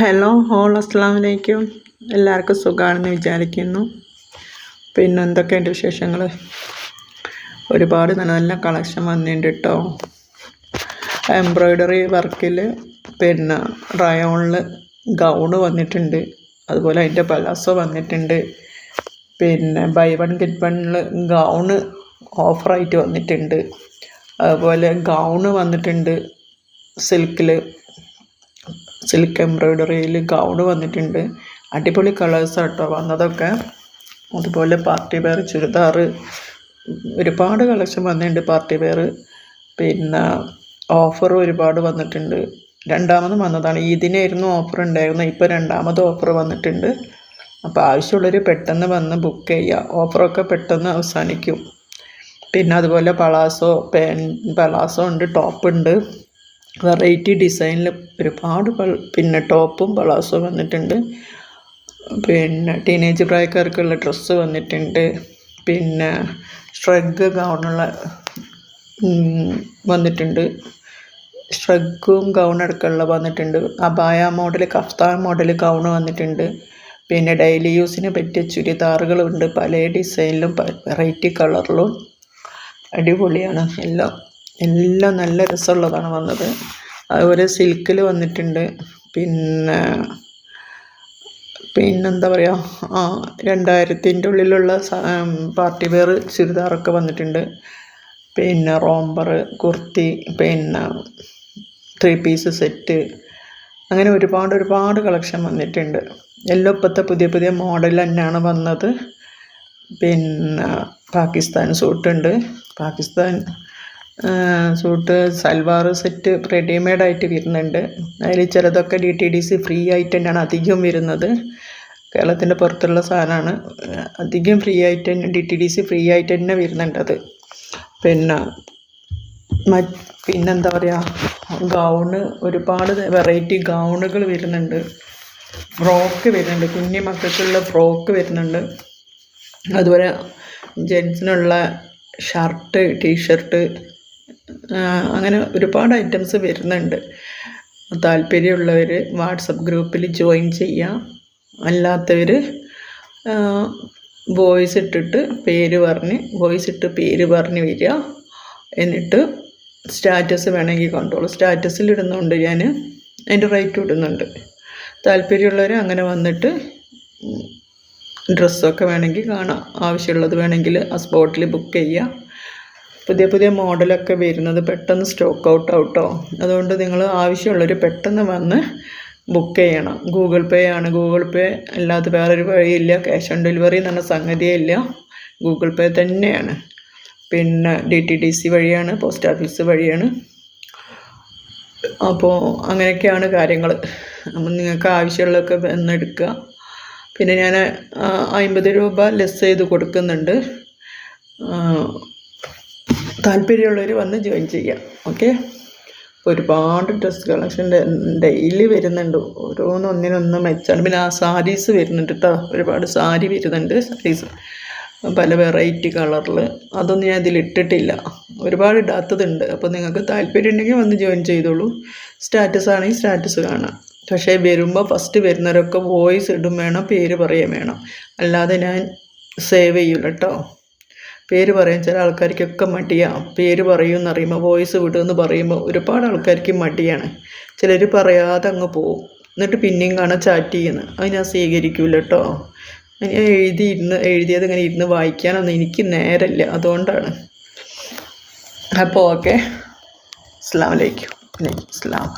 Hello whole അസ്സാം വലൈക്കും എല്ലാവർക്കും സുഖമാണെന്ന് വിചാരിക്കുന്നു. പിന്നെ എന്തൊക്കെയുണ്ട് വിശേഷങ്ങൾ ഒരുപാട് നല്ല നല്ല കളക്ഷൻ വന്നിട്ടുണ്ട് കേട്ടോ എംബ്രോയ്ഡറി വർക്കിൽ പിന്നെ റയോണിൽ ഗൗൺ വന്നിട്ടുണ്ട്. അതുപോലെ അതിന്റെ പലാസോ വന്നിട്ടുണ്ട്. പിന്നെ ബൈ വൺ ഗെറ്റ് വണ്ണിൽ ഗൗൺ ഓഫറായിട്ട് വന്നിട്ടുണ്ട്. അതുപോലെ ഗൗൺ വന്നിട്ടുണ്ട് സിൽക്കിൽ സിൽക്ക് എംബ്രോയ്ഡറിയിൽ ഗൗൺ വന്നിട്ടുണ്ട്. അടിപൊളി കളേഴ്സ് കേട്ടോ വന്നതൊക്കെ. അതുപോലെ പാർട്ടി വെയർ ചുരിദാർ ഒരുപാട് കളക്ഷൻ വന്നിട്ടുണ്ട് പാർട്ടി വെയർ പിന്നെ ഓഫർ ഒരുപാട് വന്നിട്ടുണ്ട്. രണ്ടാമത് വന്നതാണ്. ഇതിനായിരുന്നു ഓഫർ ഉണ്ടായിരുന്നത്. ഇപ്പോൾ രണ്ടാമത് ഓഫർ വന്നിട്ടുണ്ട്. അപ്പോൾ ആവശ്യമുള്ളവർ പെട്ടെന്ന് വന്ന് ബുക്ക് ചെയ്യുക ഓഫറൊക്കെ പെട്ടെന്ന് അവസാനിക്കും. പിന്നെ അതുപോലെ പളാസോ പാൻ പളാസോ ഉണ്ട് ടോപ്പ് ഉണ്ട്. വെറൈറ്റി ഡിസൈനിൽ ഒരുപാട് പിന്നെ ടോപ്പും പളാസോ വന്നിട്ടുണ്ട്. പിന്നെ ടീനേജ് പ്രായക്കാർക്കുള്ള ഡ്രസ്സ് വന്നിട്ടുണ്ട്. പിന്നെ സ്ട്രഗ് ഗൗണുള്ള വന്നിട്ടുണ്ട്. സ്ട്രഗും ഗൗൺ അടക്കമുള്ള വന്നിട്ടുണ്ട്. അബായ മോഡൽ കഫ്താൻ മോഡൽ ഗൗൺ വന്നിട്ടുണ്ട്. പിന്നെ ഡെയിലി യൂസിന് പറ്റിയ ചുരിദാറുകളുണ്ട്. പല ഡിസൈനിലും വെറൈറ്റി കളറിലും അടിപൊളിയാണ്. എല്ലാം എല്ലാം നല്ല രസമുള്ളതാണ് വന്നത്. അതുപോലെ സിൽക്കിൽ വന്നിട്ടുണ്ട്. പിന്നെ പിന്നെന്താ പറയുക ആ രണ്ടായിരത്തിന്റെ ഉള്ളിലുള്ള പാർട്ടി വെയർ ചുരിദാറൊക്കെ വന്നിട്ടുണ്ട്. പിന്നെ റോംബർ കുർത്തി പിന്നെ ത്രീ പീസ് സെറ്റ്. അങ്ങനെ ഒരുപാട് ഒരുപാട് കളക്ഷൻ വന്നിട്ടുണ്ട്. എല്ലാം ഇപ്പോഴത്തെ പുതിയ പുതിയ മോഡൽ തന്നെയാണ് വന്നത്. പിന്നെ Pakistan സൂട്ടുണ്ട്. Pakistan suit salwar set readymade ആയിട്ട് വരുന്നുണ്ട്. അതിൽ ചിലതൊക്കെ D T D C free ആയിട്ട് തന്നെയാണ് അധികം വരുന്നത്. കേരളത്തിന്റെ പുറത്തുള്ള സാധനമാണ്. അധികം ഫ്രീ ആയിട്ട് തന്നെ D T D C free ആയിട്ട് തന്നെ വരുന്നുണ്ട് അത്. പിന്നെ പിന്നെന്താ പറയുക ഗൗണ് ഒരുപാട് വെറൈറ്റി ഗൗണുകൾ വരുന്നുണ്ട്. ഫ്രോക്ക് വരുന്നുണ്ട്. കുഞ്ഞു മക്കൾക്കുള്ള ഫ്രോക്ക് വരുന്നുണ്ട്. അതുപോലെ ജെൻസിനുള്ള ഷർട്ട് ടീഷർട്ട് അങ്ങനെ ഒരുപാട് ഐറ്റംസ് വരുന്നുണ്ട്. താല്പര്യമുള്ളവർ വാട്സപ്പ് ഗ്രൂപ്പിൽ ജോയിൻ ചെയ്യാം. അല്ലാത്തവർ വോയിസ് ഇട്ടിട്ട് പേര് പറഞ്ഞ് വോയിസ് ഇട്ട് പേര് പറഞ്ഞ് വരിക. എന്നിട്ട് സ്റ്റാറ്റസ് വേണമെങ്കിൽ കണ്ടോളൂ സ്റ്റാറ്റസിൽ ഇടുന്നുണ്ട് ഞാൻ അതിന്റെ റേറ്റ് ഇടുന്നുണ്ട്. താല്പര്യമുള്ളവർ അങ്ങനെ വന്നിട്ട് ഡ്രസ്സൊക്കെ വേണമെങ്കിൽ കാണാം. ആവശ്യമുള്ളത് വേണമെങ്കിൽ ആ സ്പോട്ടിൽ ബുക്ക് ചെയ്യാം. പുതിയ പുതിയ മോഡലൊക്കെ വരുന്നത് പെട്ടെന്ന് സ്റ്റോക്ക് ഔട്ട് ഔട്ടോ അതുകൊണ്ട് നിങ്ങൾ ആവശ്യമുള്ളവർ പെട്ടെന്ന് വന്ന് ബുക്ക് ചെയ്യണം. ഗൂഗിൾ പേ ആണ്. ഗൂഗിൾ പേ അല്ലാതെ വേറൊരു വഴിയില്ല. ക്യാഷ് ഓൺ ഡെലിവറി എന്ന് പറഞ്ഞ സംഗതിയേ ഇല്ല. ഗൂഗിൾ പേ തന്നെയാണ്. പിന്നെ ഡി ടി ഡി സി വഴിയാണ് പോസ്റ്റ് ഓഫീസ് വഴിയാണ്. അപ്പോൾ അങ്ങനെയൊക്കെയാണ് കാര്യങ്ങൾ അപ്പം നിങ്ങൾക്ക് ആവശ്യമുള്ളതൊക്കെ വന്നെടുക്കുക പിന്നെ ഞാൻ അമ്പത് രൂപ ലെസ് ചെയ്ത് കൊടുക്കുന്നുണ്ട്. താല്പര്യമുള്ളവർ വന്ന് ജോയിൻ ചെയ്യാം. ഓക്കെ ഒരുപാട് ഡ്രസ്സ് കളക്ഷൻ ഡെയിലി വരുന്നുണ്ട്. ഓരോന്നൊന്നിനൊന്ന് മെച്ചാണ് പിന്നെ ആ സാരീസ് വരുന്നുണ്ട് കേട്ടോ ഒരുപാട് സാരി വരുന്നുണ്ട്. സാരീസ് പല വെറൈറ്റി കളറിൽ അതൊന്നും ഞാൻ ഇതിൽ ഇട്ടിട്ടില്ല. ഒരുപാട് ഇടാത്തതുണ്ട്. അപ്പോൾ നിങ്ങൾക്ക് താല്പര്യം ഉണ്ടെങ്കിൽ വന്ന് ജോയിൻ ചെയ്തോളൂ. സ്റ്റാറ്റസ് ആണെങ്കിൽ സ്റ്റാറ്റസ് കാണാം. പക്ഷേ വരുമ്പോൾ ഫസ്റ്റ് വരുന്നവരൊക്കെ വോയിസ് ഇടും വേണം പേര് പറയാൻ വേണം. അല്ലാതെ ഞാൻ സേവ് ചെയ്യൂല കേട്ടോ പേര് പറയാൻ ചില ആൾക്കാർക്കൊക്കെ മടിയാണ് പേര് പറയുമെന്ന് അറിയുമ്പോൾ വോയിസ് വിടുമെന്ന് പറയുമ്പോൾ ഒരുപാട് ആൾക്കാർക്ക് മടിയാണ്. ചിലർ പറയാതെ അങ്ങ് പോവും. എന്നിട്ട് പിന്നെയും കാണാൻ ചാറ്റ് ചെയ്യുന്നത് അത് ഞാൻ സ്വീകരിക്കില്ല കേട്ടോ ഞാൻ എഴുതി ഇരുന്ന് എഴുതിയത് ഇങ്ങനെ ഇരുന്ന് വായിക്കാനൊന്നും എനിക്ക് നേരമില്ല അതുകൊണ്ടാണ്. അപ്പോൾ ഓക്കെ അസ്സാം വലൈക്കും അസ്സാം